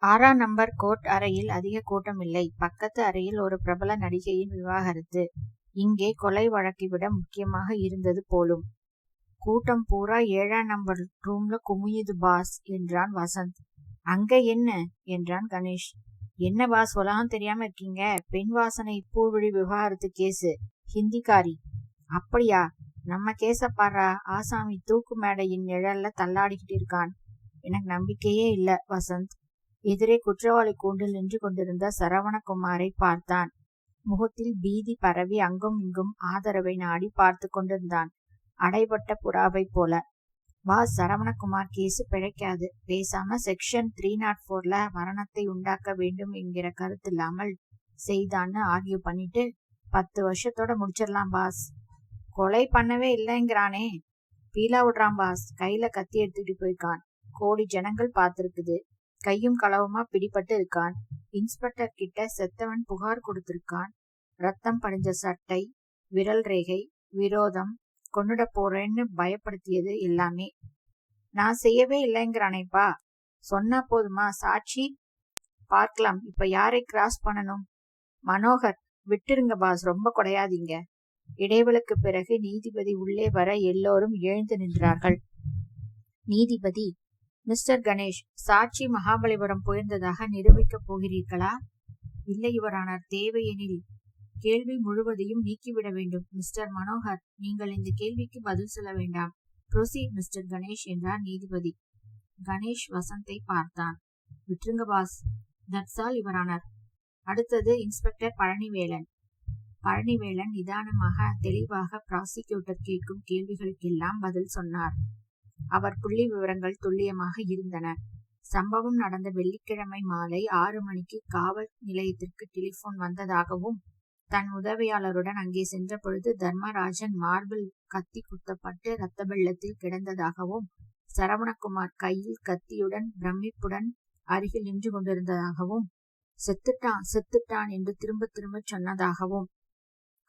ஆறாம் number court அறையில் அதிக கூட்டம் இல்லை. பக்கத்து அறையில் ஒரு பிரபல நடிகையின் விவாகரத்து. இங்கே கொலை வழக்கை விட முக்கியமாக இருந்தது போலும். கூட்டம் பூரா ஏழாம் நம்பர் ரூம்ல குமியுது பாஸ் என்றான் வசந்த். அங்க என்ன? என்றான் கணேஷ். என்ன பாஸ்? உலகம் தெரியாம இருக்கீங்க. பெண் வாசனை பூவிழி விவகாரத்து கேஸு ஹிந்திக்காரி. அப்படியா? நம்ம கேஸ பாரா ஆசாமி தூக்கு மேடையின் நிழல்ல தள்ளாடிக்கிட்டு இருக்கான். எனக்கு நம்பிக்கையே இல்ல வசந்த். எதிரே குற்றவாளி கூண்டில் நின்று கொண்டிருந்த சரவணகுமாரை பார்த்தான். முகத்தில் பீதி பரவி அங்கும் இங்கும் ஆதரவை நாடி பார்த்து கொண்டிருந்தான். அடைபட்ட புறாவை போல. வா சரவணகுமார் கேசு பிழைக்காது. பேசாம செக்ஷன் த்ரீ நாட் போர்ல மரணத்தை உண்டாக்க வேண்டும் என்கிற கருத்து இல்லாமல் செய்தான்னு ஆர்கியூ பண்ணிட்டு பத்து வருஷத்தோட முடிச்சிடலாம் பாஸ். கொலை பண்ணவே இல்லைங்கிறானே. பீலா விடுறான் பாஸ். கையில கத்தி எடுத்துட்டு போயிருக்கான். கோடி ஜனங்கள் பார்த்திருக்குது. கையும் களவுமா பிடிபட்டு இருக்கான். இன்ஸ்பெக்டர் கிட்ட செத்தவன் புகார் கொடுத்திருக்கான். ரத்தம் படிஞ்ச சட்டை விரல் ரேகை விரோதம் கொண்டுட போறேன்னு பயப்படுத்தியது எல்லாமே. நான் செய்யவே இல்லைங்கிறானேப்பா சொன்னா போதுமா சாட்சி? பார்க்கலாம் இப்ப யாரை கிராஸ் பண்ணணும்? மனோகர் விட்டுருங்க பாஸ் ரொம்ப குடையாதீங்க. இடைவெளுக்கு பிறகு நீதிபதி உள்ளே வர எல்லோரும் எழுந்து நின்றார்கள். நீதிபதி மிஸ்டர் கணேஷ் சாட்சி மகாபலிபுரம் போயிருந்ததாக நிரூபிக்கப் போகிறீர்களா? இல்லை யுவரானார் தேவையெனில். கேள்வி முழுவதையும் நீக்கிவிட வேண்டும் மிஸ்டர் மனோகர். நீங்கள் இந்த கேள்விக்கு பதில் சொல்ல வேண்டாம். ப்ரொசீட் மிஸ்டர் கணேஷ் என்றார் நீதிபதி. கணேஷ் வசந்தை பார்த்தான். விட்டுருங்க boss. That's all your honour அடுத்தது இன்ஸ்பெக்டர் பழனிவேலன். பழனிவேலன் நிதானமாக தெளிவாக ப்ராசிக்யூட்டர் கேட்கும் கேள்விகளுக்கெல்லாம் பதில் சொன்னார். அவர் புள்ளி விவரங்கள் துல்லியமாக இருந்தன. சம்பவம் நடந்த வெள்ளிக்கிழமை மாலை ஆறு மணிக்கு காவல் நிலையத்திற்கு டெலிபோன் வந்ததாகவும் தன் உதவியாளருடன் அங்கே சென்ற பொழுது தர்மராஜன் மார்பிள் கத்தி குத்தப்பட்டு இரத்த வெள்ளத்தில் கிடந்ததாகவும் சரவணகுமார் கையில் கத்தியுடன் பிரமிப்புடன் அருகில் நின்று கொண்டிருந்ததாகவும் செத்துட்டான் செத்துட்டான் என்று திரும்ப திரும்ப சொன்னதாகவும்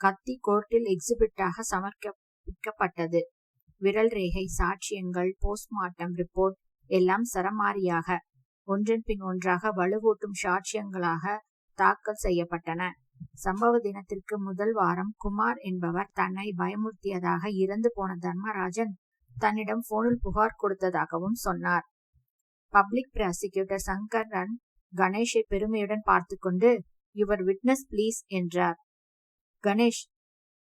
கத்தி கோர்ட்டில் எக்ஸிபிட்டாக சமர்ப்பிக்கப்பட்டது. விரல் ரேகை சாட்சியங்கள் போஸ்ட்மார்ட்டம் ரிப்போர்ட் எல்லாம் சரமாரியாக ஒன்றன் பின் ஒன்றாக வலுவூட்டும் சாட்சியங்களாக தாக்கல் செய்யப்பட்டன. சம்பவ தினத்திற்கு முதல் வாரம் குமார் என்பவர் தன்னை பயமுறுத்தியதாக இறந்து போன தர்மராஜன் தன்னிடம் போனில் புகார் கொடுத்ததாகவும் சொன்னார். பப்ளிக் பிராசிக்யூட்டர் சங்கர் ரன் கணேஷை பெருமையுடன் பார்த்து கொண்டு யுவர் விட்னஸ் பிளீஸ் என்றார். Ganesh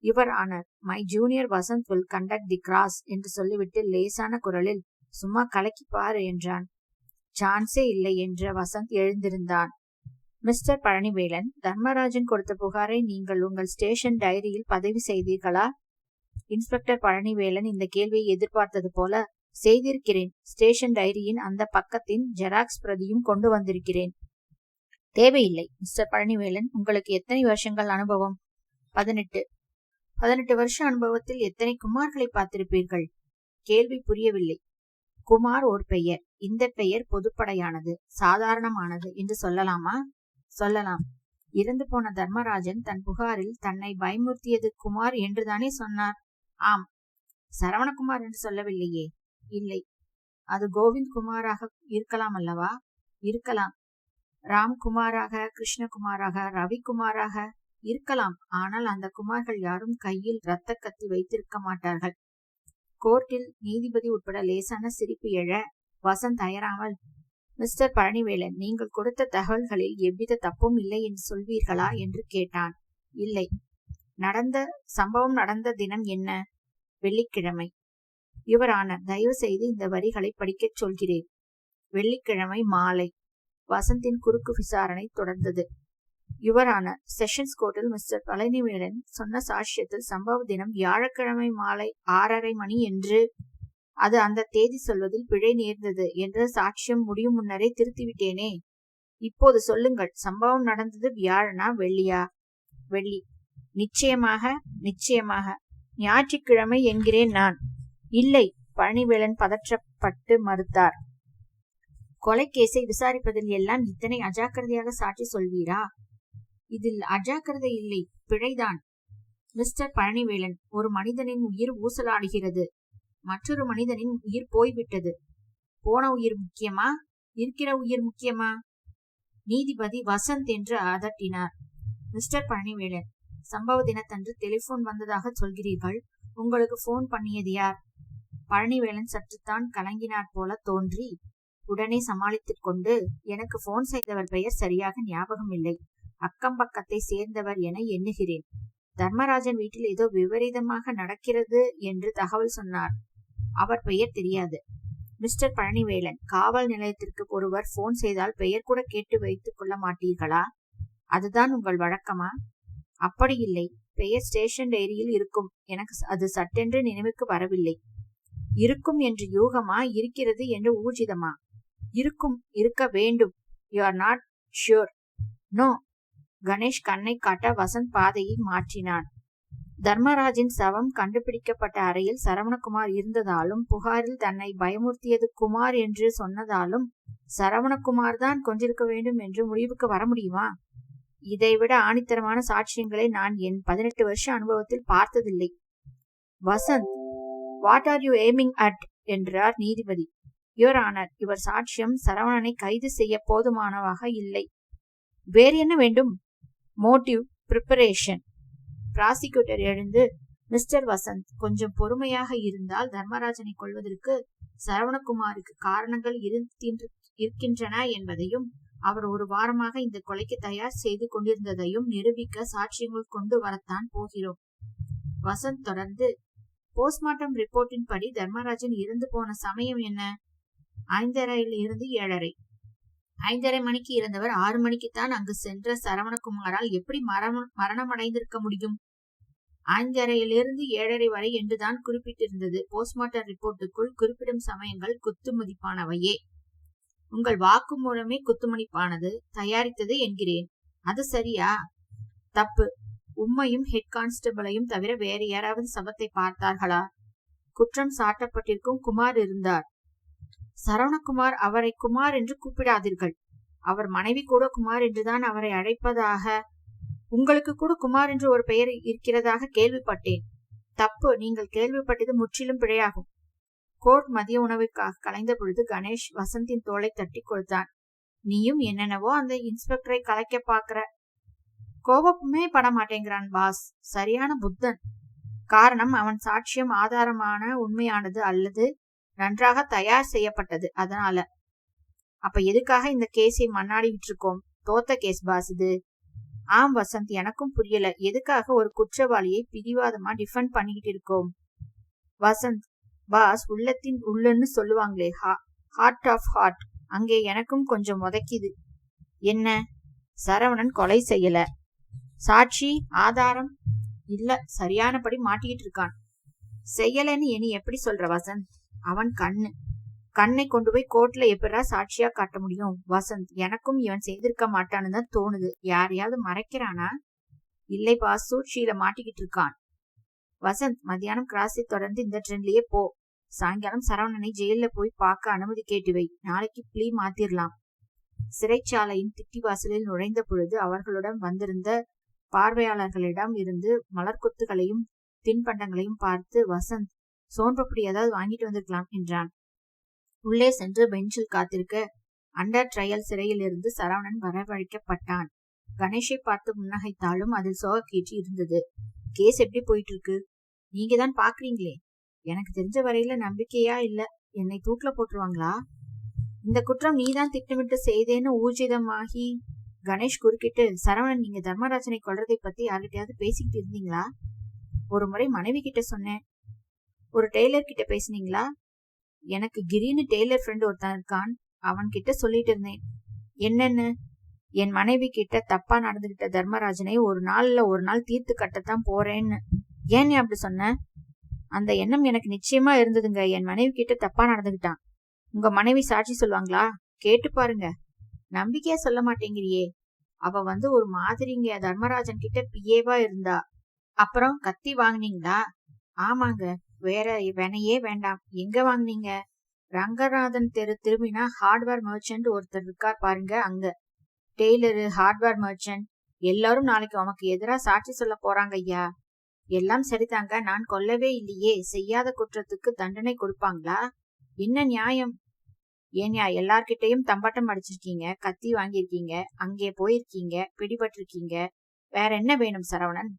your honour. My junior Vasanth will conduct the cross என்று சொல்லிவிட்டு லேசான குரலில் சும்மா கலக்கி பாரு என்றான். சான்ஸே இல்லை என்ற வசந்த் எழுந்திருந்தான். மிஸ்டர் பழனிவேலன் தர்மராஜன் கொடுத்த புகாரை நீங்கள் உங்கள் ஸ்டேஷன் டைரியில் பதிவு செய்தீர்களா? இன்ஸ்பெக்டர் பழனிவேலன் இந்த கேள்வியை எதிர்பார்த்தது போல செய்திருக்கிறேன். ஸ்டேஷன் டைரியின் அந்த பக்கத்தின் ஜெராக்ஸ் பிரதியும் கொண்டு வந்திருக்கிறேன். தேவையில்லை. மிஸ்டர் பழனிவேலன் உங்களுக்கு எத்தனை வருஷங்கள் அனுபவம்? பதினெட்டு. பதினெட்டு வருஷ அனுபவத்தில் எத்தனை குமார்களை பார்த்திருப்பீர்கள்? கேள்வி புரியவில்லை. குமார் ஒரு பெயர். இந்த பெயர் பொதுப்படையானது சாதாரணமானது என்று சொல்லலாமா? சொல்லலாம். இறந்து போன தர்மராஜன் தன் புகாரில் தன்னை பயமுறுத்தியது குமார் என்றுதானே சொன்னார்? ஆம். சரவணகுமார் என்று சொல்லவில்லையே. இல்லை. அது கோவிந்த் குமாராக இருக்கலாம் அல்லவா? இருக்கலாம். ராம்குமாராக கிருஷ்ணகுமாராக ரவிக்குமாராக இருக்கலாம். ஆனால் அந்த குமார்கள் யாரும் கையில் இரத்த கத்தி வைத்திருக்க மாட்டார்கள். கோர்ட்டில் நீதிபதி உட்பட லேசான சிரிப்பு எழ வசந்த் அயராமல் மிஸ்டர் பழனிவேலன் நீங்கள் கொடுத்த தகவல்களில் எவ்வித தப்பும் இல்லை என்று சொல்வீர்களா? என்று கேட்டான். இல்லை. நடந்த சம்பவம் நடந்த தினம் என்ன? வெள்ளிக்கிழமை. இவரான தயவு செய்து இந்த வரிகளை படிக்கச் சொல்கிறேன். வெள்ளிக்கிழமை மாலை. வசந்தின் குறுக்கு விசாரணை தொடர்ந்தது. யுவரான செஷன்ஸ் கோர்ட்டில் மிஸ்டர் பழனிவேலன் சொன்ன சாட்சியத்தில் சம்பவ தினம் வியாழக்கிழமை மாலை ஆறரை மணி என்று அது அந்த தேதி சொல்வதில் பிழை நேர்ந்தது என்ற சாட்சியம் முடியும் முன்னரே திருத்திவிட்டேனே. இப்போது சொல்லுங்கள் சம்பவம் நடந்தது வியாழனா வெள்ளியா? வெள்ளி. நிச்சயமாக நிச்சயமாக. ஞாயிற்றுக்கிழமை என்கிறேன் நான். இல்லை பழனிவேலன் பதற்றப்பட்டு மறுத்தார். கொலைக்கேஸை விசாரிப்பதில் எல்லாம் இத்தனை அஜாக்கிரதையாக சாட்சி சொல்வீரா? இதில் அஜாக்கிரதை இல்லை. பிழைதான். மிஸ்டர் பழனிவேலன் ஒரு மனிதனின் உயிர் ஊசலாடுகிறது. மற்றொரு மனிதனின் உயிர் போய்விட்டது. போன உயிர் முக்கியமா? இருக்கிற உயிர் முக்கியமா? நீதிபதி வசந்த் என்று அதட்டினார். மிஸ்டர் பழனிவேலன் சம்பவ தினத்தன்று டெலிபோன் வந்ததாக சொல்கிறீர்கள். உங்களுக்கு போன் பண்ணியது யார்? பழனிவேலன் சற்றுத்தான் கலங்கினார் போல தோன்றி உடனே சமாளித்துக் கொண்டு எனக்கு போன் செய்தவர் பெயர் சரியாக ஞாபகம் இல்லை அக்கம் பக்கத்தை சேர்ந்தவர் என எண்ணுகிறேன். தர்மராஜன் வீட்டில் ஏதோ விபரீதமாக நடக்கிறது என்று தகவல் சொன்னார். அவர் பெயர் தெரியாது. மிஸ்டர் பழனிவேலன் காவல் நிலையத்திற்கு ஒருவர் போன் செய்தால் பெயர் கூட கேட்டு வைத்துக் கொள்ள மாட்டீர்களா? அதுதான் உங்கள் வழக்கமா? அப்படி இல்லை. பெயர் ஸ்டேஷன் டைரியில் இருக்கும். எனக்கு அது சட்டென்று நினைவுக்கு வரவில்லை. இருக்கும் என்று யூகமா? இருக்கிறது என்று ஊர்ஜிதமா? இருக்கும். இருக்க வேண்டும். You are not sure no Ganesh கண்ணை காட்ட வசந்த் பாதையை மாற்றினான். தர்மராஜின் சவம் கண்டுபிடிக்கப்பட்ட அறையில் சரவணகுமார் இருந்ததாலும் புகாரில் தன்னை பயமுறுத்தியது குமார் என்று சொன்னதாலும் சரவணகுமார் தான் கொண்டிருக்க வேண்டும் என்று முடிவுக்கு வர முடியுமா? இதைவிட ஆணித்தரமான சாட்சியங்களை நான் என் பதினெட்டு வருஷ அனுபவத்தில் பார்த்ததில்லை. Vasanth what are you aiming at என்றார் நீதிபதி. யுவர் ஆனர் இவர் சாட்சியம் சரவணனை கைது செய்ய போதுமானவாக இல்லை. வேறு என்ன வேண்டும்? Motive preparation. பிராசிக்யூட்டர் எழுந்து மிஸ்டர் வசந்த் கொஞ்சம் பொறுமையாக இருந்தால் தர்மராஜனை கொள்வதற்கு சரவணகுமாருக்கு காரணங்கள் இருக்கின்றன என்பதையும் அவர் ஒரு வாரமாக இந்த கொலைக்கு தயார் செய்து கொண்டிருந்ததையும் நிரூபிக்க சாட்சியங்கள் கொண்டு வரத்தான் போகிறோம். வசந்த் தொடர்ந்து போஸ்ட்மார்ட்டம் ரிப்போர்ட்டின் படி தர்மராஜன் இறந்து போன சமயம் என்ன? ஐந்தரையில் இருந்து ஏழரை. ஐந்தரை மணிக்கு இறந்தவர் ஆறு மணிக்குத்தான் அங்கு சென்ற சரவணகுமாரால் எப்படி மரணம் மரணமடைந்திருக்க முடியும்? ஐந்தரையிலிருந்து ஏழரை வரை என்றுதான் குறிப்பிட்டிருந்தது. போஸ்ட்மார்ட்டம் ரிப்போர்ட்டுக்குள் குறிப்பிடும் சமயங்கள் குத்து மதிப்பானவையே. உங்கள் வாக்கு மூலமே குத்துமணிப்பானது தயாரித்தது என்கிறேன். அது சரியா? தப்பு. உம்மையும் ஹெட் கான்ஸ்டபிளையும் தவிர வேறு யாராவது சபத்தை பார்த்தார்களா? குற்றம் சாட்டப்பட்டிருக்கும் குமார் இருந்தார். சரவணகுமார் அவரை குமார் என்று கூப்பிடாதீர்கள். அவர் மனைவி கூட குமார் என்றுதான் அவரை அழைப்பதாக உங்களுக்கு கூட குமார் என்று ஒரு பெயர் இருக்கிறதாக கேள்விப்பட்டேன். தப்பு நீங்கள் கேள்விப்பட்டது முற்றிலும் பிழையாகும். கோர்ட் மதிய உணவுக்காக கலைந்த பொழுது கணேஷ் வசந்தின் தோலை தட்டி கொடுத்தான். நீயும் என்னென்னவோ அந்த இன்ஸ்பெக்டரை கலைக்க பாக்குற கோபமே பட மாட்டேங்கிறான் பாஸ். சரியான புத்தன். காரணம் அவன் சாட்சியம் ஆதாரமான உண்மையானது அல்லது நன்றாக தயார் செய்யப்பட்டது அதனால. அப்ப எதுக்காக இந்த கேஸை மண்ணாடிட்டு இருக்கோம் தோத்த கேஸ் பாஸ் இது. ஆம் வசந்த் எனக்கும் புரியல. எதுக்காக ஒரு குற்றவாளியை பிடிவாதமா டிஃபெண்ட் பண்ணிக்கிட்டு இருக்கோம்? வசந்த் பாஸ் உள்ளத்தின் உள்ளன்னு சொல்லுவாங்களே ஹார்ட் ஆஃப் ஹார்ட் அங்கே எனக்கும் கொஞ்சம் உதைக்குது என்ன? சரவணன் கொலை செய்யல. சாட்சி ஆதாரம் இல்ல சரியானபடி மாட்டிக்கிட்டு இருக்கான். செய்யலன்னு இனி எப்படி சொல்ற வசந்த்? அவன் கண்ணு. கண்ணை கொண்டு போய் கோர்ட்ல எப்படா சாட்சியா காட்ட முடியும்? வசந்த் எனக்கும் இவன் செய்திருக்க மாட்டான்னு தான் தோணுது. யாரையாவது மறைக்கிறானா? இல்லை பாஸ் சூழ்ச்சியில மாட்டிக்கிட்டு இருக்கான். வசந்த் மத்தியானம் கிராஸை தொடர்ந்து இந்த ட்ரெண்ட்லயே போ. சாயங்காலம் சரவணனை ஜெயில போய் பார்க்க அனுமதி கேட்டு வை. நாளைக்கு பிளீ மாத்திரலாம். சிறைச்சாலையின் திட்டி வாசலில் நுழைந்த பொழுது அவர்களுடன் வந்திருந்த பார்வையாளர்களிடம் இருந்து மலர்கொத்துகளையும் தின்பண்டங்களையும் பார்த்து வசந்த் சோன்றப்படி ஏதாவது வாங்கிட்டு வந்திருக்கலாம் என்றான். உள்ளே சென்று பெஞ்சில் காத்திருக்க அண்டர் ட்ரையல் சிறையில் இருந்து சரவணன் வரவழைக்கப்பட்டான். கணேஷை பார்த்து முன்னகைத்தாலும் அதில் சோகக்கீற்று இருந்தது. கேஸ் எப்படி போயிட்டு இருக்கு நீங்க தான் பாக்குறீங்களே எனக்கு தெரிஞ்ச வரையில நம்பிக்கையா இல்ல. என்னை தூக்கில போட்டுருவாங்களா? இந்த குற்றம் நீதான் திட்டமிட்டு செய்தேன்னு ஊர்ஜிதமாகி கணேஷ் குறுக்கிட்டு சரவணன் நீங்க தர்மராஜனை கொள்றதை பத்தி யார்கிட்டயாவது பேசிக்கிட்டு இருந்தீங்களா? ஒரு முறை மனைவி கிட்ட சொன்னேன். ஒரு டெய்லர் கிட்ட பேசுனீங்களா? எனக்கு கிரின்னு டெய்லர் ஃப்ரெண்ட் ஒருத்தன் இருக்கான். அவன் கிட்ட சொல்லிட்டு இருந்தேன். என்னன்னு? என் மனைவி கிட்ட தப்பா நடந்துகிட்ட தர்மராஜனை ஒரு நாள்ல ஒரு நாள் தீர்த்து கட்டத்தான் போறேன்னு. ஏன் அப்படி சொன்ன? அந்த எண்ணம் எனக்கு நிச்சயமா இருந்ததுங்க. என் மனைவி கிட்ட தப்பா நடந்துகிட்டான். உங்க மனைவி சாட்சி சொல்லுவாங்களா? கேட்டு பாருங்க. நம்பிக்கையா சொல்ல மாட்டேங்கிறியே. அவ வந்து ஒரு மாதிரிங்க. தர்மராஜன் கிட்ட பிஏவா இருந்தா. அப்புறம் கத்தி வாங்குனீங்களா? ஆமாங்க. வேற வெனையே வேண்டாம். எங்க வாங்குனீங்க? ரங்கநாதன் தெரு திரும்பினா ஹார்ட்வேர் மர்ச்சன்ட் ஒருத்தர் இருக்கார் பாருங்க அங்க. டெய்லரு ஹார்ட்வேர் மர்ச்சன்ட் எல்லாரும் நாளைக்கு உனக்கு எதிரா சாட்சி சொல்ல போறாங்க ஐயா. எல்லாம் சரிதாங்க நான் கொல்லவே இல்லையே. செய்யாத குற்றத்துக்கு தண்டனை கொடுப்பாங்களா? என்ன நியாயம்? ஏன்யா எல்லார்கிட்டையும் தம்பாட்டம் அடிச்சிருக்கீங்க கத்தி வாங்கியிருக்கீங்க அங்கே போயிருக்கீங்க பிடிபட்டிருக்கீங்க. வேற என்ன வேணும் சரவணன்?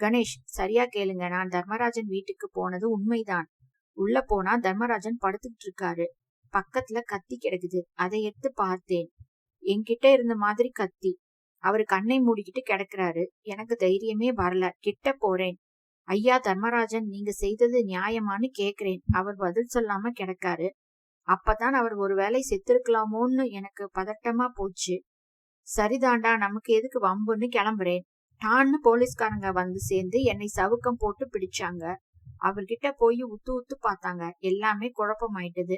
கணேஷ் சரியா கேளுங்க. நான் தர்மராஜன் வீட்டுக்கு போனது உண்மைதான். உள்ள போனா தர்மராஜன் படுத்துக்கிட்டு இருக்காரு. பக்கத்துல கத்தி கிடக்குது. அதை எடுத்து பார்த்தேன். என்கிட்ட இருந்த மாதிரி கத்தி. அவரு கண்ணை மூடிக்கிட்டு கிடக்குறாரு. எனக்கு தைரியமே வரல. கிட்ட போறேன். ஐயா தர்மராஜன் நீங்க செய்தது நியாயமான்னு கேக்குறேன். அவர் பதில் சொல்லாம கிடக்காரு. அப்பதான் அவர் ஒருவேளை செத்திருக்கலாமோன்னு எனக்கு பதட்டமா போச்சு. சரிதாண்டா நமக்கு எதுக்கு வம்புன்னு கிளம்புறேன். டான்னு போலீஸ்காரங்க வந்து சேர்ந்து என்னை சவுக்கம் போட்டு பிடிச்சாங்க. அவர்கிட்ட போய் உத்து உத்து பார்த்தாங்க. எல்லாமே குழப்பமாயிட்டது.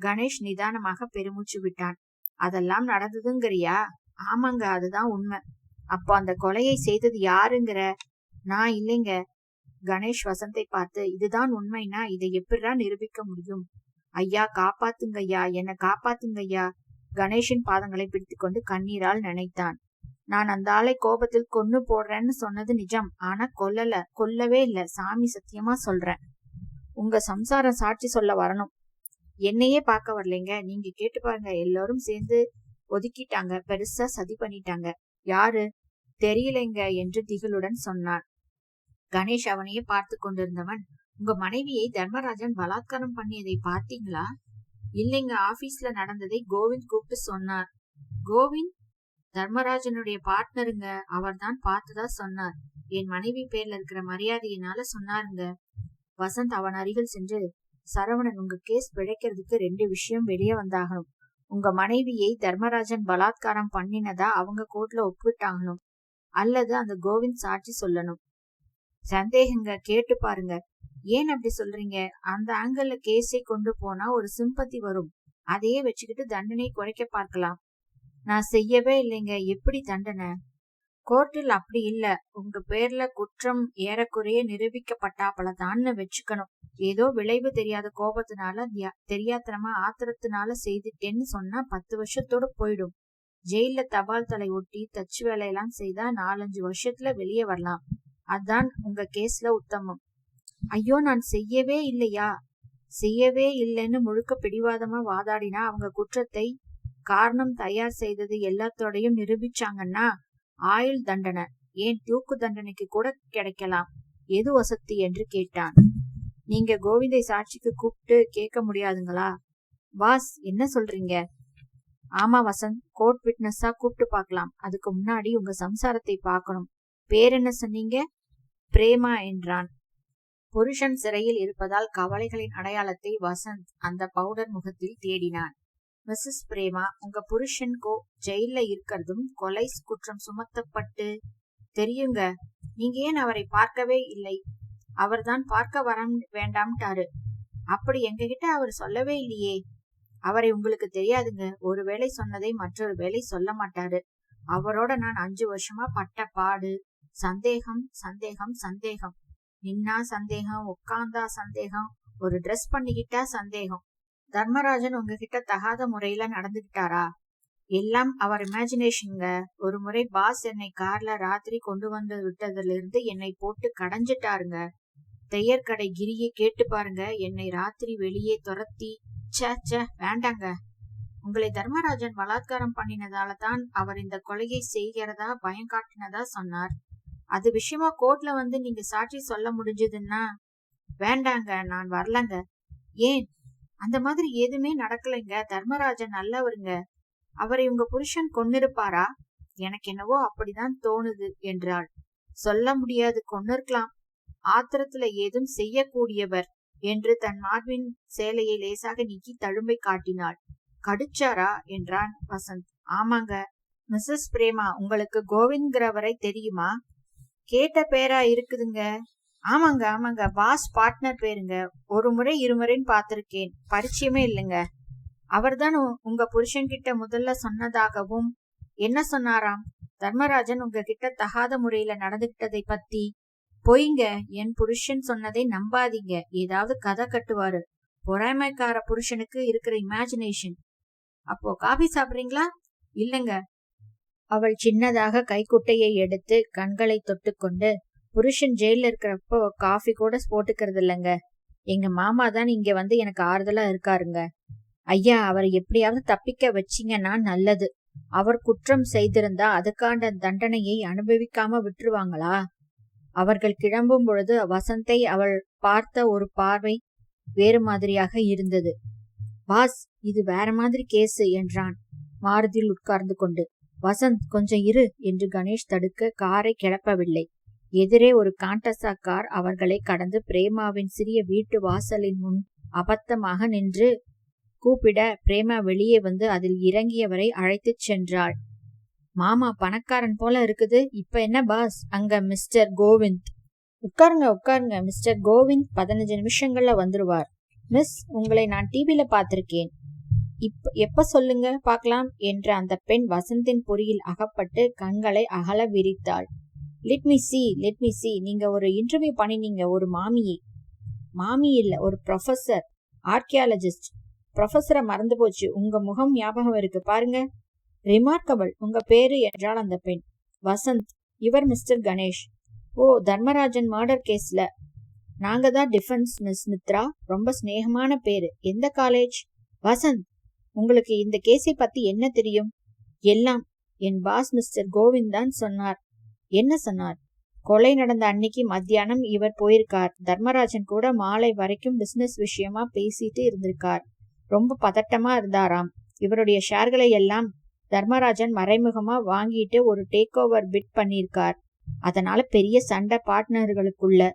கணேஷ் நிதானமாக பெருமூச்சு விட்டான். அதெல்லாம் நடந்ததுங்கிறியா? ஆமாங்க அதுதான் உண்மை. அப்போ அந்த கொலையை செய்தது யாருங்கிற? நான் இல்லைங்க. கணேஷ் வசந்தை பார்த்து இதுதான் உண்மைனா இதை எப்படிடா நிரூபிக்க முடியும்? ஐயா காப்பாத்துங்கய்யா என்ன காப்பாத்துங்கய்யா. கணேஷின் பாதங்களை பிடித்துக்கொண்டு கண்ணீரால் நினைத்தான். நான் அந்த ஆளை கோபத்தில் கொன்னு போடுறேன்னு சொன்னது நிஜம். ஆனா கொல்லல. கொல்லவே இல்ல. சாமி சத்தியமா சொல்றேன். உங்க சம்சாரம் சாட்சி சொல்ல வரணும். என்னையே பார்க்க வரலைங்க. நீங்க கேட்டு பாருங்க. எல்லாரும் சேர்ந்து ஒதுக்கிட்டாங்க. பெருசா சதி பண்ணிட்டாங்க. யாரு? தெரியலைங்க என்று திகிலுடன் சொன்னான். கணேஷ் அவனையே பார்த்து கொண்டிருந்தவன் உங்க மனைவியை தர்மராஜன் பலாத்காரம் பண்ணியதை பார்த்தீங்களா? இல்லைங்க. ஆபீஸ்ல நடந்ததை கோவிந்த் கூப்பிட்டு சொன்னார். கோவிந்த்? தர்மராஜனுடைய பார்ட்னருங்க அவர் தான் சொன்னார். என் மனைவி பேர்ல இருக்கிற மரியாதையினால சொன்னாருங்க. வசந்த் அவன் அருகில் சென்று சரவணன் உங்க கேஸ் பிழைக்கிறதுக்கு ரெண்டு விஷயம் வெளியே வந்தாகணும். உங்க மனைவியை தர்மராஜன் பலாத்காரம் பண்ணினதா அவங்க கோர்ட்ல ஒப்பிட்டாங்களும் அல்லது அந்த கோவிந்த் சாட்சி சொல்லணும். சந்தேகங்க கேட்டு பாருங்க. ஏன் அப்படி சொல்றீங்க? அந்த ஆங்கிள் கேஸை கொண்டு போனா ஒரு சிம்பத்தி வரும். அதையே வச்சுக்கிட்டு தண்டனை குறைக்க பார்க்கலாம். நான் செய்யவே இல்லைங்க. எப்படி தண்டனை? கோர்ட்டில் அப்படி இல்ல. உங்க பேர்ல குற்றம் ஏறக்குறைய நிரூபிக்கப்பட்டாப்பலதான்னு வச்சுக்கணும். ஏதோ விளைவு தெரியாத கோபத்தினால தெரியாத்தனமா ஆத்திரத்தினால செய்துட்டேன்னு சொன்னா பத்து வருஷத்தோட போயிடும். ஜெயில தபால் தலை ஒட்டி தச்சு வேலையெல்லாம் செய்தா நாலஞ்சு வருஷத்துல வெளியே வரலாம். அதான் உங்க கேஸ்ல உத்தமம். ஐயோ நான் செய்யவே இல்லையா? செய்யவே இல்லைன்னு முழுக்க பிடிவாதமா வாதாடினா அவங்க குற்றத்தை காரணம் தயார் செய்தது எல்லாத்தோடையும் நிரூபிச்சாங்கன்னா ஆயுள் தண்டனை ஏன் தூக்கு தண்டனைக்கு கூட கிடைக்கலாம்? எது வசதி என்று கேட்டான். நீங்க கோவிந்தை சாட்சிக்கு கூப்பிட்டு கேட்க முடியாதுங்களா? பாஸ் என்ன சொல்றீங்க? ஆமா வசந்த் கோர்ட் விட்னஸா கூப்பிட்டு பார்க்கலாம். அதுக்கு முன்னாடி உங்க சம்சாரத்தை பார்க்கணும். பேர் என்ன சொன்னீங்க? பிரேமா என்றான். புருஷன் சிறையில் இருப்பதால் கவலைகளின் அடையாளத்தை வசந்த் அந்த பவுடர் முகத்தில் தேடினான். மிஸ்ஸஸ் பிரேமா உங்க புருஷன்கோ ஜெயில இருக்கிறதும் கொலை குற்றம் சுமத்தப்பட்டு தெரியுங்க. நீங்க ஏன் அவரை பார்க்கவே இல்லை? அவர்தான் பார்க்க வர வேண்டாம்ட்டாரு. அப்படி எங்ககிட்ட அவர் சொல்லவே இல்லையே. அவரை உங்களுக்கு தெரியாதுங்க. ஒரு வேளை சொன்னதை மற்றொரு வேளை சொல்ல மாட்டாரு. அவரோட நான் அஞ்சு வருஷமா பட்ட பாடு. சந்தேகம் சந்தேகம் சந்தேகம். நின்னா சந்தேகம் உட்கார்ந்தா சந்தேகம். ஒரு ட்ரெஸ் பண்ணிக்கிட்டா சந்தேகம். தர்மராஜன் உங்ககிட்ட தகாத முறையில நடந்துகிட்டாரா எல்லாம் அவர் இமேஜினேஷனுங்க ஒரு முறை பாஸ் என்னை கார்ல ராத்திரி கொண்டு வந்து விட்டதுல இருந்து என்னை போட்டு கடைஞ்சிட்டாருங்க. தையற்கடை கிரியை கேட்டு பாருங்க. என்னை ராத்திரி வெளியே துரத்தி சே வேண்டாங்க. உங்களை தர்மராஜன் பலாத்காரம் பண்ணினதால தான் அவர் இந்த கொலையை செய்கிறதா பயம் காட்டினதா சொன்னார். அது விஷயமா கோர்ட்ல வந்து நீங்க சாட்சி சொல்ல முடிஞ்சதுன்னா? வேண்டாங்க நான் வரலங்க. ஏன்? அந்த மாதிரி எதுவுமே நடக்கலைங்க. தர்மராஜன் நல்லவருங்க. அவரை உங்க புருஷன் கொன்னிருப்பாரா? எனக்கு என்னவோ அப்படிதான் தோணுது என்றாள். சொல்ல முடியாது கொன்னிருக்கலாம். ஆத்திரத்துல ஏதும் செய்யக்கூடியவர் என்று தன் மார்பின் சேலையை லேசாக நீக்கி தழும்பை காட்டினாள். கடிச்சாரா? என்றான் வசந்த். ஆமாங்க. மிஸ்ஸஸ் பிரேமா உங்களுக்கு கோவிந்த்கிறவரை தெரியுமா? கேட்ட பேரா இருக்குதுங்க. ஆமாங்க ஆமாங்க. பாஸ் பார்ட்னர் பேருங்க. ஒரு முறை இருமுறைன்னு பார்த்திருக்கேன். பரிச்சயமே இல்லைங்க. அவர்தான் உங்க புருஷன் கிட்ட முதல்ல சொன்னதாகவும் என்ன சொன்னாராம்? தர்மராஜன் உங்ககிட்ட தகாத முறையில நடந்துகிட்டதை பத்தி பொய்ங்க. என் புருஷன் சொன்னதை நம்பாதீங்க. ஏதாவது கதை கட்டுவாரு. பொறாமைக்கார புருஷனுக்கு இருக்கிற இமேஜினேஷன் அப்போ காபி சாப்பிடுறீங்களா? இல்லைங்க. அவள் சின்னதாக கைக்குட்டையை எடுத்து கண்களை தொட்டுக்கொண்டு புருஷன் ஜெயில இருக்கிறப்போ காஃபி கூட போட்டுக்கிறது இல்லைங்க. எங்க மாமா தான் இங்க வந்து எனக்கு ஆறுதலா இருக்காருங்க. ஐயா அவரை எப்படியாவது தப்பிக்க வச்சிங்கன்னா நல்லது. அவர் குற்றம் செய்திருந்தா அதுக்காண்ட தண்டனையை அனுபவிக்காம விட்டுருவாங்களா? அவர்கள் கிளம்பும் பொழுது வசந்தை அவள் பார்த்த ஒரு பார்வை வேறு மாதிரியாக இருந்தது. பாஸ் இது வேற மாதிரி கேஸு என்றான். மாருதியில் உட்கார்ந்து கொண்டு வசந்த் கொஞ்சம் இரு என்று கணேஷ் தடுக்க காரை கிளப்பவில்லை. எதிரே ஒரு காண்டசா கார் அவர்களை கடந்து பிரேமாவின் சிறிய வீட்டு வாசலின் முன் அபத்தமாக நின்று கூப்பிட பிரேமா வெளியே வந்து அதில் இறங்கியவரை அழைத்துச் சென்றாள். மாமா பணக்காரன் போல இருக்குது. இப்ப என்ன பாஸ்? அங்க மிஸ்டர் கோவிந்த். உட்காருங்க உட்காருங்க. மிஸ்டர் கோவிந்த் பதினஞ்சு நிமிஷங்கள்ல வந்துருவார். மிஸ் உங்களை நான் டிவியில பார்த்திருக்கேன். இப்ப எப்ப சொல்லுங்க? பார்க்கலாம். என்ற அந்த பெண் வசந்தின் பொறியில் அகப்பட்டு கண்களை அகல விரித்தாள். Let me see let me see நீங்க ஒரு இன்டர்வியூ பண்ணினீங்க ஒரு மாமியை. மாமி இல்ல ஒரு ப்ரொஃபசர் ஆர்கியாலஜிஸ்ட் ப்ரொஃபஸரை மறந்து போச்சு. உங்க முகம் ஞாபகம் இருக்கு. பாருங்க. ரிமார்க்கபிள் உங்க பேரு என்றால் அந்த பெண். வசந்த். இவர் mister Ganesh. Oh Dharmarajan murder கேஸ்ல நாங்க தான் டிஃபென்ஸ் மிஸ் மித்ரா. ரொம்ப சிநேகமான பேரு. எந்த காலேஜ் வசந்த். உங்களுக்கு இந்த கேஸை பத்தி என்ன தெரியும்? எல்லாம். என் பாஸ் மிஸ்டர் கோவிந்த் தான் சொன்னார். என்ன சொன்னார்? கொலை நடந்த அன்னைக்கு மத்தியானம் இவர் போயிருக்கார். தர்மராஜன் கூட மாலை வரைக்கும் பிசினஸ் விஷயமா பேசிட்டு இருந்திருக்கார். ரொம்ப பதட்டமா இருந்தாராம். இவருடைய ஷேர்களை எல்லாம் தர்மராஜன் மறைமுகமா வாங்கிட்டு ஒரு டேக் ஓவர் பிட் பண்ணியிருக்கார். அதனால பெரிய சண்டை பார்ட்னர்களுக்குள்ள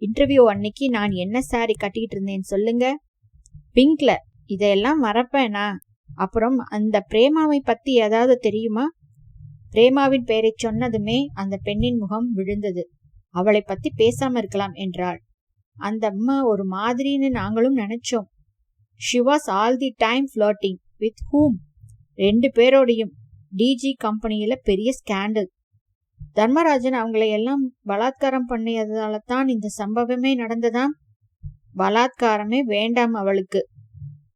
இன்டர்வியூ அன்னைக்கு நான் என்ன சாரி கட்டிக்கிட்டு இருந்தேன் சொல்லுங்க. பிங்க்ல இதையெல்லாம் மறப்பேனா? அப்புறம் அந்த பிரேமாவை பத்தி ஏதாவது தெரியுமா? பிரேமாவின் பெயரை சொன்னதுமே அந்த பெண்ணின் முகம் விழுந்தது. அவளை பத்தி பேசாம இருக்கலாம் என்றாள். அந்த அம்மா ஒரு மாதிரின்னு நாங்களும் நினைச்சோம். She was all the time floating with whom ரெண்டு பேரோடையும். டிஜி கம்பெனியில பெரிய ஸ்கேண்டல் தர்மராஜன் அவங்களை எல்லாம் பலாத்காரம் பண்ணியதால தான் இந்த சம்பவமே நடந்ததாம் பலாத்காரமே வேண்டாம் அவளுக்கு.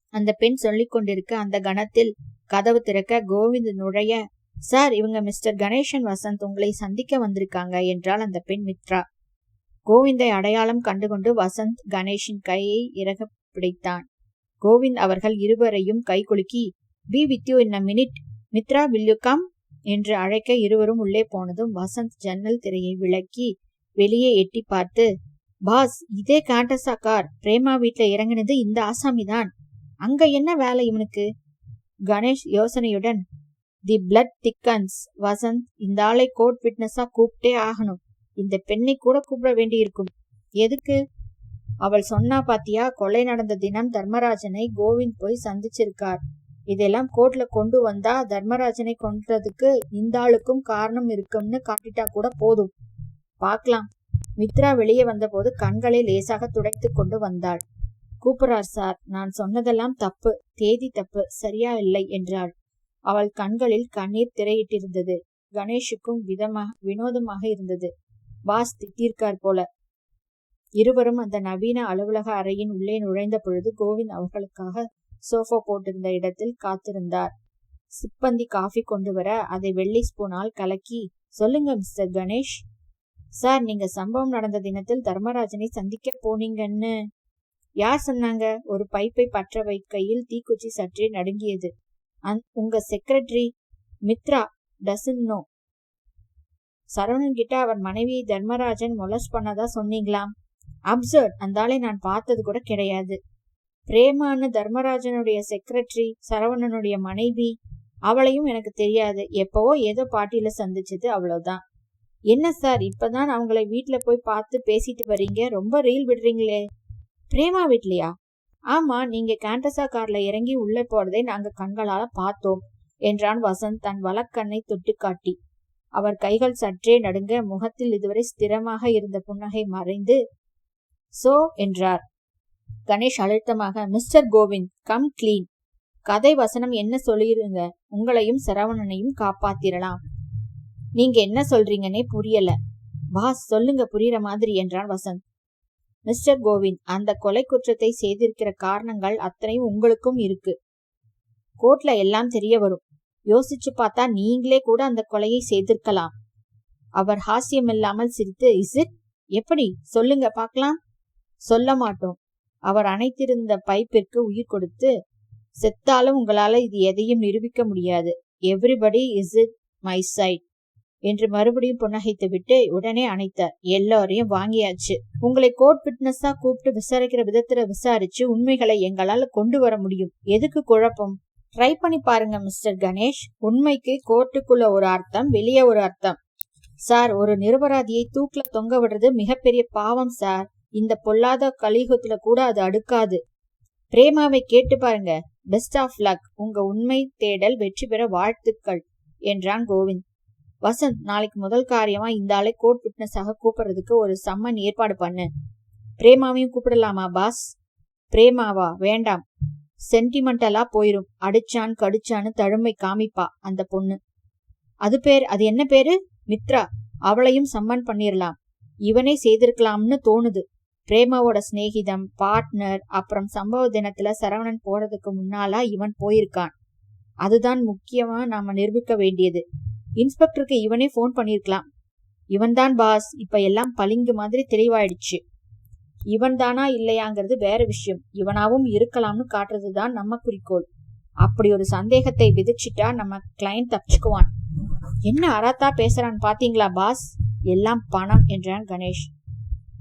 அந்த பெண் சொல்லிக் கொண்டிருக்க அந்த கணத்தில் கதவு திறக்க கோவிந்த் நுழைய சார் இவங்க மிஸ்டர் கணேசன் வசந்த் உங்களை சந்திக்க வந்திருக்காங்க என்றால் அந்த பெண் மித்ரா. கோவிந்தை அடையாளம் கண்டுகொண்டு வசந்த் கணேஷின் கையை இறக பிடித்தான். கோவிந்த் அவர்கள் இருவரையும் கைகுலுக்கி be with you in a minute Mithra will you come என்று அழைக்க இருவரும் உள்ளே போனதும் வசந்த் ஜன்னல் திரையை விளக்கி வெளியே எட்டி பார்த்து பாஸ் இதே காண்டசா கார் பிரேமா வீட்டுல இறங்கினது இந்த ஆசாமிதான். அங்க என்ன வேலை இவனுக்கு? கணேஷ் யோசனையுடன் தி பிளட் திக்கன்ஸ் வசந்த் இந்த ஆளை கோர்ட் விட்னஸா கூப்பிட்டே ஆகணும். இந்த பெண்ணை கூட கூப்பிட வேண்டியிருக்கும். எதுக்கு? அவள் சொன்னா பாத்தியா கொலை நடந்த தினம் தர்மராஜனை கோவிந்த் போய் சந்திச்சிருக்கார். இதெல்லாம் கோர்ட்ல கொண்டு வந்தா தர்மராஜனை கொன்றதுக்கு இந்த ஆளுக்கும் காரணம் இருக்கும்னு காட்டிட்டா கூட போதும். பார்க்கலாம். மித்ரா வெளியே வந்தபோது கண்களை லேசாக துடைத்து கொண்டு வந்தாள். கூப்பிடுறார் சார். நான் சொன்னதெல்லாம் தப்பு. தேதி தப்பு. சரியா இல்லை என்றாள். அவள் கண்களில் கண்ணீர் திரையிட்டிருந்தது. கணேஷுக்கும் விதமாக வினோதமாக இருந்தது. பாஸ் திட்டிருக்கார் போல. இருவரும் அந்த நவீன அலுவலக அறையின் உள்ளே நுழைந்த பொழுது கோவிந்த் அவர்களுக்காக சோஃபா போட்டிருந்த இடத்தில் காத்திருந்தார். சிப்பந்தி காஃபி கொண்டு வர அதை வெள்ளி ஸ்பூனால் கலக்கி சொல்லுங்க மிஸ்டர் கணேஷ். சார் நீங்க சம்பவம் நடந்த தினத்தில் தர்மராஜனை சந்திக்க போனீங்கன்னு. யார் சொன்னாங்க? ஒரு பைப்பை பற்ற வைக்கையில் தீக்குச்சி சற்றே நடுங்கியது. அந் உங்க secretary Mithra doesn't know Saravanan கிட்ட அவர் மனைவி தர்மராஜன் மொலஸ் பண்ணதா சொன்னீங்களாம்? அப்சர்ட் அந்தாலே நான் பார்த்தது கூட கிடையாது. பிரேமான தர்மராஜனுடைய செக்ரட்டரி சரவணனுடைய மனைவி அவளையும் எனக்கு தெரியாது. எப்பவோ ஏதோ பாட்டியில சந்திச்சது அவ்வளவுதான். என்ன சார் இப்பதான் அவங்கள வீட்டுல போய் பார்த்து பேசிட்டு வர்றீங்க? ரொம்ப ரீல் விடுறீங்களே. பிரேமா வீட்லயா? ஆமா நீங்க கேண்டசா கார்ல இறங்கி உள்ளே போறதை நாங்க கண்களால பார்த்தோம் என்றான் வசந்த் தன் வலக்கண்ணை தொட்டு காட்டி அவர் கைகள் சற்றே நடுங்க முகத்தில் இதுவரை ஸ்திரமாக இருந்த புன்னகை மறைந்து சோ என்றார். கணேஷ் அழுத்தமாக மிஸ்டர் கோவிந்த் கம் கிளீன். கதை வசனம் என்ன சொல்லிருங்க உங்களையும் சரவணனையும் காப்பாத்திரலாம். நீங்க என்ன சொல்றீங்கன்னே புரியல. பாஸ் சொல்லுங்க புரியற மாதிரி என்றான் வசந்த். மிஸ்டர் கோவிந்த் அந்த கொலை குற்றத்தை செய்திருக்கிற காரணங்கள் அத்தனையும் உங்களுக்கும் இருக்கு. கோர்ட்ல எல்லாம் தெரிய வரும். யோசிச்சு பார்த்தா நீங்களே கூட அந்த கொலையை செய்திருக்கலாம். அவர் ஹாஸ்யமில்லாமல் சிரித்து இசிட் எப்படி? சொல்லுங்க பார்க்கலாம். சொல்ல மாட்டோம். அவர் அணைத்திருந்த பைப்பிற்கு உயிர் கொடுத்து செத்தாலும் உங்களால இது எதையும் நிரூபிக்க முடியாது. Everybody is it my side என்று மறுபடியும் புன்னகைத்து விட்டு உடனே அணைத்தார் எல்லாரையும் வாங்கியாச்சு. உங்களை கோர்ட் விட்னஸா கூப்பிட்டு விசாரிக்கிற விதத்துல விசாரிச்சு உண்மைகளை எங்களால கொண்டு வர முடியும். எதுக்கு குழப்பம்? ட்ரை பண்ணி பாருங்க மிஸ்டர் கணேஷ். உண்மைக்கு கோர்ட்டுக்குள்ள ஒரு அர்த்தம் வெளியே ஒரு அர்த்தம். சார் ஒரு நிரபராதியை தூக்கில தொங்க விடுறது மிகப்பெரிய பாவம் சார். இந்த பொல்லாத கலியுகத்துல கூட அது அடுக்காது. பிரேமாவை கேட்டு பாருங்க. பெஸ்ட் ஆஃப் லக் உங்க உண்மை தேடல் வெற்றி பெற வாழ்த்துக்கள் என்றான் கோவிந்த். வசந்த் நாளைக்கு முதல் காரியமா இந்த ஆளை கோர்ட் விட்னஸாக கூப்பிடுறதுக்கு ஒரு சம்மன் ஏற்பாடு பண்ணு. பிரேமாவையும் கூப்பிடலாமா பாஸ் பிரேமாவா? வேண்டாம். சென்டிமெண்டலா போயிரும். அடிச்சான் கடிச்சான்னு தழுமை காமிப்பா அந்த பொண்ணு. அது பேர் அது என்ன பேரு? மித்ரா. அவளையும் சம்மன் பண்ணிடலாம் இவனே செய்திருக்கலாம்னு தோணுது. பிரேமாவோட சிநேகிதம் பார்ட்னர் அப்புறம் சம்பவ தினத்துல சரவணன் போறதுக்கு முன்னாலா இவன் போயிருக்கான். அதுதான் முக்கியமா நாம நிரூபிக்க வேண்டியது. இன்ஸ்பெக்டருக்கு இவனே ஃபோன் பண்ணியிருக்கலாம். இவன்தான் பாஸ் இப்ப எல்லாம் பளிங்கு மாதிரி தெளிவாயிடுச்சு. இவன் தானா இல்லையாங்கிறது வேற விஷயம். இவனாவும் இருக்கலாம்னு காட்டுறதுதான் நம்ம குறிக்கோள். அப்படி ஒரு சந்தேகத்தை விதிச்சிட்டா நம்ம கிளைண்ட் தப்பிச்சுக்குவான். என்ன அராத்தா பேசுறான்னு பாத்தீங்களா பாஸ் எல்லாம் பணம் என்றான் கணேஷ்.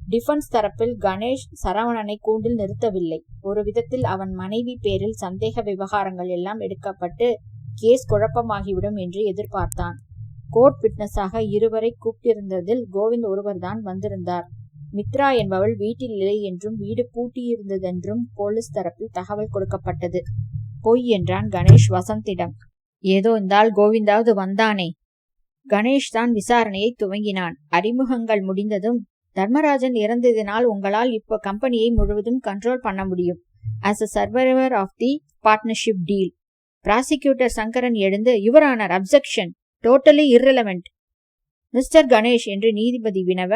டிஃபென்ஸ் தரப்பில் கணேஷ் சரவணனை கூண்டில் நிறுத்தவில்லை. ஒரு விதத்தில் அவன் மனைவி பேரில் சந்தேக விவகாரங்கள் எல்லாம் எடுக்கப்பட்டு கேஸ் குழப்பமாகிவிடும் என்று எதிர்பார்த்தான். கோர்ட் விட்னஸாக இருவரை கூப்பிட்டிருந்ததில் கோவிந்த் ஒருவர்தான் வந்திருந்தார். மித்ரா என்பவள் வீட்டில் இல்லை என்றும் வீடு பூட்டியிருந்ததென்றும் போலீஸ் தரப்பில் தகவல் கொடுக்கப்பட்டது. பொய் என்றான் கணேஷ் வசந்திடம். ஏதோ இருந்தால் கோவிந்தாவது வந்தானே. கணேஷ் தான் விசாரணையை துவங்கினான். அறிமுகங்கள் முடிந்ததும் தர்மராஜன் இறந்ததினால் உங்களால் இப்போ கம்பெனியை முழுவதும் கண்ட்ரோல் பண்ண முடியும். As a survivor of the partnership deal prosecutor Sankaran எழுந்து your honour objection totally irrelevant. Mister Ganesh என்று நீதிபதி வினவ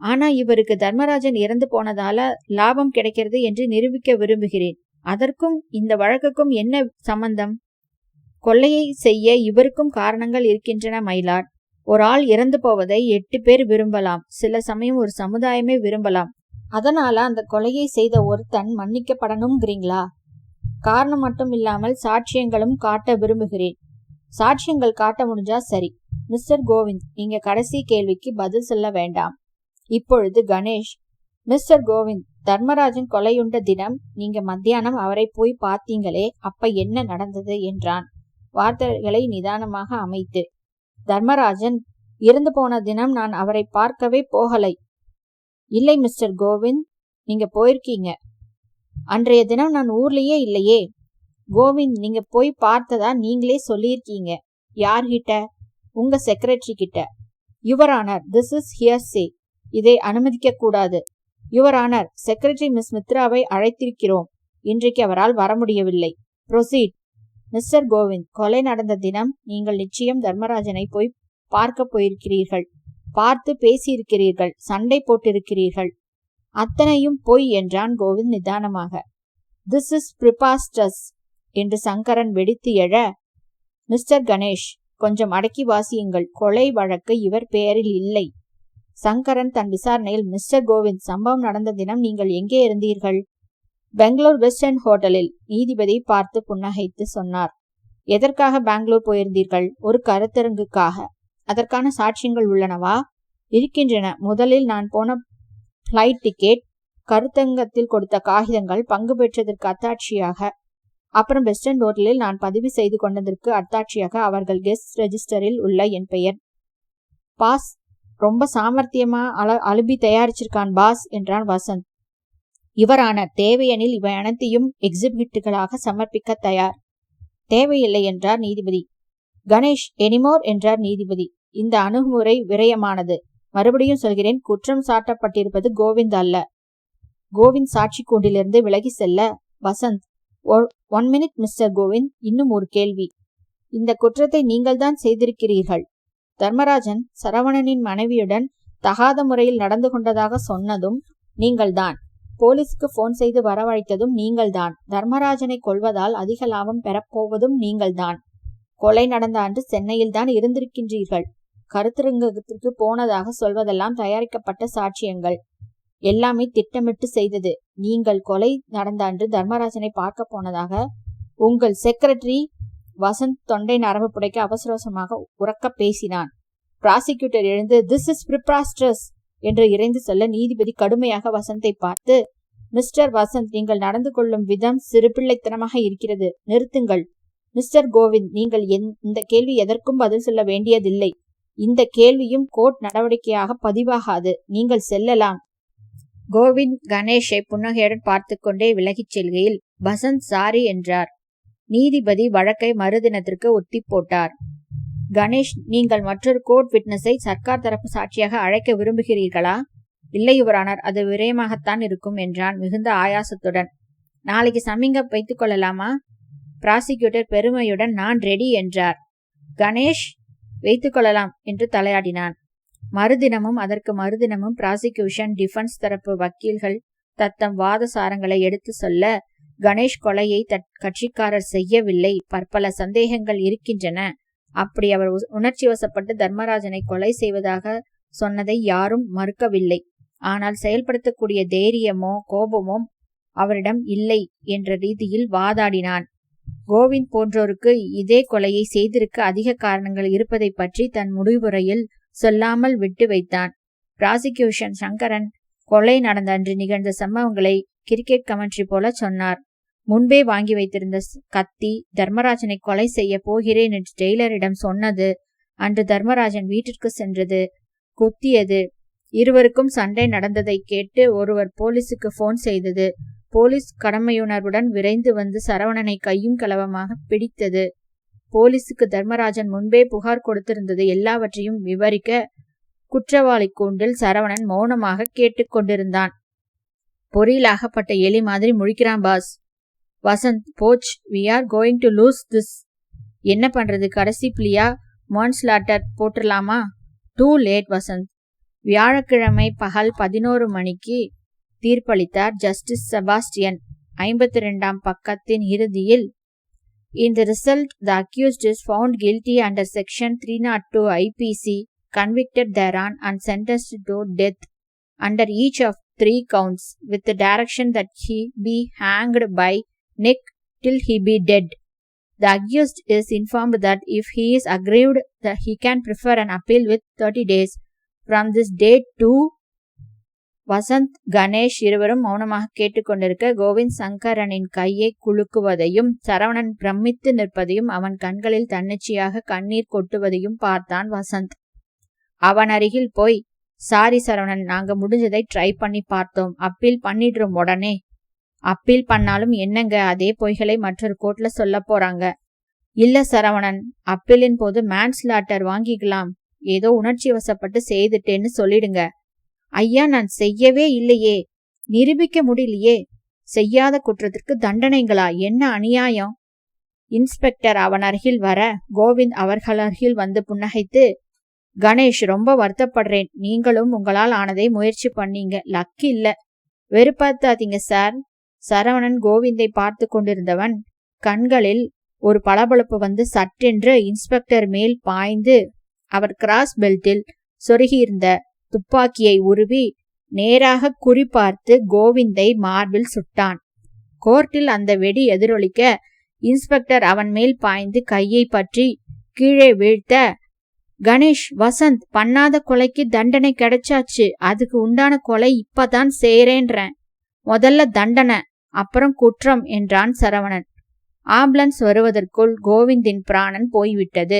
ஆனா இவருக்கு தர்மராஜன் இறந்து போனதால லாபம் கிடைக்கிறது என்று நிரூபிக்க விரும்புகிறேன். அதற்கும் இந்த வழக்குக்கும் என்ன சம்பந்தம்? கொள்ளையை செய்ய இவருக்கும் காரணங்கள் இருக்கின்றன மயிலாட் ஒரு ஆள் இறந்து போவதை எட்டு பேர் விரும்பலாம். சில சமயம் ஒரு சமுதாயமே விரும்பலாம். அதனால அந்த கொலையை செய்த ஒருத்தன் மன்னிக்கப்படணுங்கிறீங்களா காரணம் மட்டும் இல்லாமல் சாட்சியங்களும் காட்ட விரும்புகிறேன். சாட்சியங்கள் காட்ட முடிஞ்சா சரி. மிஸ்டர் கோவிந்த் நீங்க கடைசி கேள்விக்கு பதில் சொல்ல வேண்டாம். இப்பொழுது கணேஷ் மிஸ்டர் கோவிந்த் தர்மராஜன் கொலையுண்ட தினம் நீங்க மத்தியானம் அவரை போய் பார்த்தீங்களே அப்ப என்ன நடந்தது என்றான். வார்த்தைகளை நிதானமாக அமைத்து தர்மராஜன் இறந்து போன தினம் நான் அவரை பார்க்கவே போகலை. இல்லை மிஸ்டர் கோவிந்த் நீங்க போயிருக்கீங்க. அன்றைய தினம் நான் ஊர்லயே இல்லையே. கோவிந்த் நீங்க போய் பார்த்ததா நீங்களே சொல்லியிருக்கீங்க. யார்கிட்ட? உங்க செக்ரட்டரி கிட்ட. Your honour this is hearsay இதை அனுமதிக்க கூடாது யுவர் ஆனர் செக்ரட்டரி மிஸ் மித்ராவை அழைத்திருக்கிறோம். இன்றைக்கு அவரால் வர முடியவில்லை. ப்ரொசீட் மிஸ்டர் கோவிந்த் கொலை நடந்த தினம் நீங்கள் நிச்சயம் தர்மராஜனை போய் பார்க்க போயிருக்கிறீர்கள். பார்த்து பேசியிருக்கிறீர்கள். சண்டை போட்டிருக்கிறீர்கள். அத்தனையும் பொய் என்றான் கோவிந்த் நிதானமாக. திஸ் இஸ் பிரிபாஸ்டஸ் என்று சங்கரன் வெடித்து எழ மிஸ்டர் கணேஷ் கொஞ்சம் அடக்கி வாசியுங்கள். கொலை வழக்கு இவர் பெயரில் இல்லை சங்கரன் தன் விசாரணையில் மிஸ்டர் கோவிந்த் சம்பவம் நடந்த தினம் நீங்கள் எங்கே இருந்தீர்கள் பெங்களூர் வெஸ்டர்ன் ஹோட்டலில் நீதிபதி பார்த்து புன்னகைத்து சொன்னார். எதற்காக பெங்களூர் போயிருந்தீர்கள்? ஒரு கருத்தரங்குக்காக. அதற்கான சாட்சியங்கள் உள்ளனவா? இருக்கின்றன. முதலில் நான் போன ஃப்ளைட் டிக்கெட் கருத்தங்கத்தில் கொடுத்த காகிதங்கள் பங்கு பெற்றதற்கு அத்தாட்சியாக. அப்புறம் வெஸ்டர்ன் ஹோட்டலில் நான் பதிவு செய்து கொண்டதற்கு அத்தாட்சியாக அவர்கள் கெஸ்ட் ரெஜிஸ்டரில் உள்ள என் பெயர். பாஸ் ரொம்ப சாமர்த்தியமா அல அழுபி தயாரிச்சிருக்கான் பாஸ் என்றான் வசந்த். இவரான தேவையெனில் இவை அனைத்தையும் எக்ஸிபிட்டுகளாக சமர்ப்பிக்க தயார். தேவையில்லை என்றார் நீதிபதி. கணேஷ் எனிமோர் என்றார் நீதிபதி. இந்த அணுகுமுறை விரயமானது. மறுபடியும் சொல்கிறேன் குற்றம் சாட்டப்பட்டிருப்பது கோவிந்த் அல்ல. கோவிந்த் சாட்சி கூண்டிலிருந்து விலகி செல்ல Vasanth one minute mister Govind இன்னும் ஒரு கேள்வி. இந்த குற்றத்தை நீங்கள்தான் செய்திருக்கிறீர்கள். தர்மராஜன் சரவணனின் மனைவியுடன் தகாத முறையில் நடந்து கொண்டதாக சொன்னதும் நீங்கள்தான். போலீஸுக்கு போன் செய்து வரவழைத்ததும் நீங்கள்தான். தர்மராஜனை கொள்வதால் அதிக லாபம் பெறப்போவதும் நீங்கள்தான். கொலை நடந்த அன்று சென்னையில் தான் இருந்திருக்கின்றீர்கள். கருத்தரங்கத்திற்கு போனதாக சொல்வதெல்லாம் தயாரிக்கப்பட்ட சாட்சியங்கள். எல்லாமே திட்டமிட்டு செய்தது. நீங்கள் கொலை நடந்த அன்று தர்மராஜனை பார்க்க போனதாக உங்கள் செக்ரட்டரி வசந்த் தொண்டை நரம்பு புடைக்க அவசரவசமாக உறக்க பேசினான். பிராசிக்யூட்டர் எழுந்து திஸ் இஸ் பிரிப்ராஸ்டர்ஸ் என்று இறைந்து சொல்ல நீதிபதி கடுமையாக வசந்தை பார்த்து மிஸ்டர் வசந்த் நீங்கள் நடந்து கொள்ளும் விதம் சிறுபிள்ளைத்தனமாக இருக்கிறது. நிறுத்துங்கள். மிஸ்டர் கோவிந்த் நீங்கள் இந்த கேள்வி எதற்கும் பதில் சொல்ல வேண்டியதில்லை. இந்த கேள்வியும் கோர்ட் நடவடிக்கையாக பதிவாகாது. நீங்கள் செல்லலாம். கோவிந்த் கணேஷை புன்னகையுடன் பார்த்து கொண்டே விலகிச் செல்கையில் பசந்த் சாரி என்றார். நீதிபதி வழக்கை மறுதினத்திற்கு ஒத்தி போட்டார். கணேஷ் நீங்கள் மற்றொரு கோர்ட் விட்னஸை சர்க்கார் தரப்பு சாட்சியாக அழைக்க விரும்புகிறீர்களா? இல்லை யுவரானர் அது விரயமாகத்தான் இருக்கும் என்றான் மிகுந்த ஆயாசத்துடன். நாளைக்கு சமிங்க வைத்துக் கொள்ளலாமா? பிராசிக்யூட்டர் பெருமையுடன் நான் ரெடி என்றார். கணேஷ் வைத்துக் கொள்ளலாம் என்று தலையாடினான் மறுதினமும் அதற்கு மறுதினமும் பிராசிக்யூஷன் டிஃபென்ஸ் தரப்பு வக்கீல்கள் தத்தம் வாத சாரங்களை எடுத்து சொல்ல கணேஷ் கொலையை தட் கட்சிக்காரர் செய்யவில்லை பற்பல சந்தேகங்கள் இருக்கின்றன. அப்படி அவர் உணர்ச்சி வசப்பட்டு தர்மராஜனை கொலை செய்வதாக சொன்னதை யாரும் மறுக்கவில்லை. ஆனால் செயல்படுத்தக்கூடிய தைரியமோ கோபமோ அவரிடம் இல்லை என்ற ரீதியில் வாதாடினான். கோவிந்த் போன்றோருக்கு இதே கொலையை செய்திருக்க அதிக காரணங்கள் இருப்பதை பற்றி தன் முடிவுரையில் சொல்லாமல் விட்டு வைத்தான். பிராசிக்யூஷன் சங்கரன் கொலை நடந்த அன்று நிகழ்ந்த சம்பவங்களை கிரிக்கெட் கமெண்ட்ரி போல சொன்னார். முன்பே வாங்கி வைத்திருந்த கத்தி தர்மராஜனை கொலை செய்ய போகிறேன் என்று டெய்லரிடம் சொன்னது அன்று தர்மராஜன் வீட்டிற்கு சென்றது குத்தியது. இருவருக்கும் சண்டை நடந்ததை கேட்டு ஒருவர் போலீஸுக்கு போன் செய்தது. போலீஸ் கடமையுணர்வுடன் விரைந்து வந்து சரவணனை கையும் களவமாக பிடித்தது. போலீஸுக்கு தர்மராஜன் முன்பே புகார் கொடுத்திருந்தது எல்லாவற்றையும் விவரிக்க குற்றவாளி கூண்டில் சரவணன் மௌனமாக கேட்டுக்கொண்டிருந்தான் பொறியிலாகப்பட்ட எலி மாதிரி முழிக்கிறான் boss Vasanth போச் we are going to lose this என்ன பண்றது கடைசி பிளியா மான்ஸ்லாட்டர் போட்டுடலாமா டூ லேட் வசந்த். வியாழக்கிழமை பகல் பதினோரு மணிக்கு தீர்ப்பளித்தார் ஜஸ்டிஸ் செபாஸ்டியன். ஐம்பத்தி ரெண்டாம் பக்கத்தின் இறுதியில் In the result, the accused is found guilty under Section 302 IPC, convicted thereon, and sentenced to death under each of three counts, with the direction that he be hanged by neck till he be dead. The accused is informed that if he is aggrieved, that he can prefer an appeal with 30 days from this date to Vasanth Ganesh இருவரும் மௌனமாக கேட்டுக்கொண்டிருக்க கோவிந்த் சங்கரனின் கையை குலுக்குவதையும் சரவணன் பிரமித்து நிற்பதையும் அவன் கண்களில் தன்னிச்சையாக கண்ணீர் கொட்டுவதையும் பார்த்தான் வசந்த். அவன் அருகில் போய் சாரி சரவணன் நாங்க முடிஞ்சதை ட்ரை பண்ணி பார்த்தோம். அப்பீல் பண்ணிடுறோம் உடனே. அப்பீல் பண்ணாலும் என்னங்க அதே பொய்களை மற்றொரு கோர்ட்ல சொல்ல போறாங்க. இல்ல சரவணன் அப்பீலின் போது மேன்ஸ்லாட்டர் வாங்கிக்கலாம். ஏதோ உணர்ச்சி வசப்பட்டு செய்துட்டேன்னு சொல்லிடுங்க. ஐயா நான் செய்யவே இல்லையே. நிரூபிக்க முடியலையே. செய்யாத குற்றத்திற்கு தண்டனைங்களா? என்ன அநியாயம்? இன்ஸ்பெக்டர் அவன் அருகில் வர கோவிந்த் அவர்கள் அருகில் வந்து புன்னகைத்து கணேஷ் ரொம்ப வருத்தப்படுறேன். நீங்களும் உங்களால் ஆனதை முயற்சி பண்ணீங்க. லக் இல்ல. வெறுப்பாத்தாதீங்க சார். சரவணன் கோவிந்தை பார்த்து கொண்டிருந்தவன் கண்களில் ஒரு பளபளப்பு வந்து சட்டென்று இன்ஸ்பெக்டர் மேல் பாய்ந்து அவர் கிராஸ் பெல்ட்டில் சொருகியிருந்த துப்பாக்கியை உருவி நேராக குறிப்பார்த்து கோவிந்தை மார்பில் சுட்டான். கோர்ட்டில் அந்த வெடி எதிரொலிக்க இன்ஸ்பெக்டர் அவன் மேல் பாய்ந்து கையை பற்றி கீழே வீழ்த்த கணேஷ் வசந்த் பண்ணாத கொலைக்கு தண்டனை கிடைச்சாச்சு. அதுக்கு உண்டான கொலை இப்பதான் சேரேன்றேன். முதல்ல தண்டனை அப்புறம் குற்றம் என்றான் சரவணன். ஆம்புலன்ஸ் வருவதற்குள் கோவிந்தின் பிராணன் போய்விட்டது.